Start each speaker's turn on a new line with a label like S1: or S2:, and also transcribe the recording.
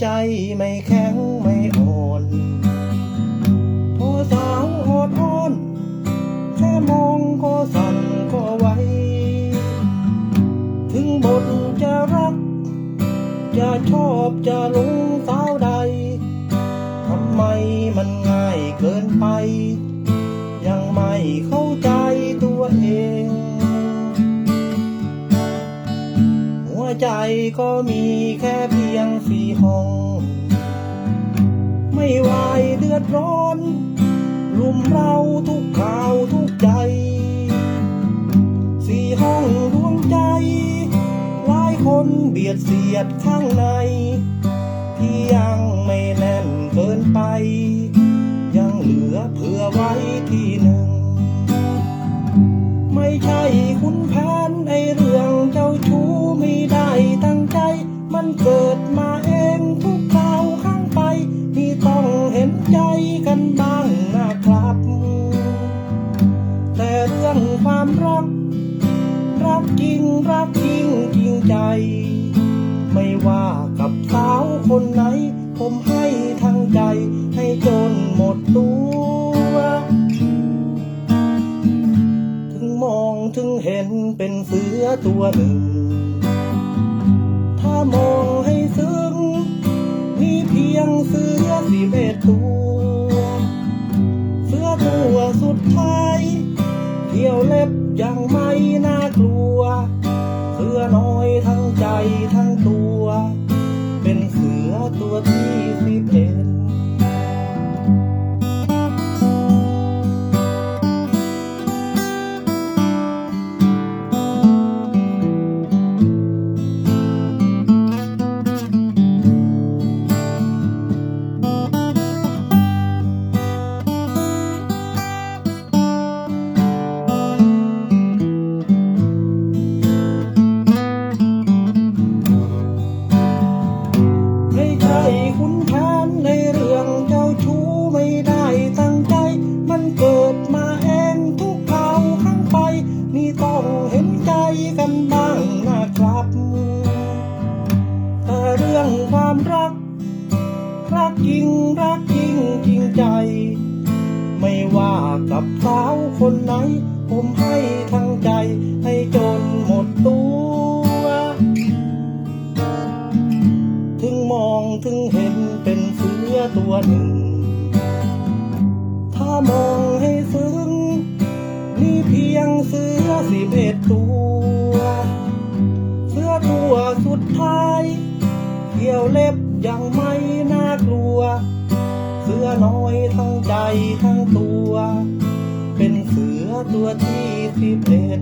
S1: ใจไม่แข็งไม่อ่อนพอสาวอดอ้อน แค่มองก็สั่นก็ไหวถึงบทจะรัก จะชอบจะหลงสาวใดทำไมมันง่ายเกินไป ยังไม่เข้าใจตัวเอง ใจก็มีแค่เพียงสี่ห้อง ไม่วายเดือดร้อนรุมเราทุกข่าวทุกใจ สี่ห้องดวงใจ หลายคนเบียดเสียดข้างใน ที่ยังไม่แน่นเกินไป ยังเหลือเผื่อไว้ที่หนึ่ง ไม่ใช่คุณ รักจริงรักจริงจริงใจ ไม่ว่ากับสาวคนไหน ผมให้ทั้งใจ ให้จนหมดตัว ถึงมองถึงเห็นเป็นเสือตัวหนึ่ง ถ้ามองให้ซึ้งมีเพียงเสือสิบเอ็ดตัว เสือตัวสุดท้าย เที่ยวเล็บยังไม่น่ากลัวเสือน้อยทั้ง ช่คุณแผนในเรื่องเจ้าชู้ไม่ได้ตั้งใจ มันเกิดมาเองทุกข่าวข้างไปนี่ต้องเห็นใจกันบ้างนะครับแต่เรื่องความรัก รักจริงรักจริงจริงใจ ไม่ว่ากับสาวคนไหน ผมให้ทั้งใจให้จนหมดตัว ถึงเห็นเป็นเสือตัวหนึ่ง ถ้ามองให้ซึ้งมีเพียงเสือสิบเอ็ดตัว เสือตัวสุดท้ายเที่ยวเล็บยังไม่น่ากลัว เสือน้อยทั้งใจทั้งตัว เป็นเสือตัวที่สิบเอ็ด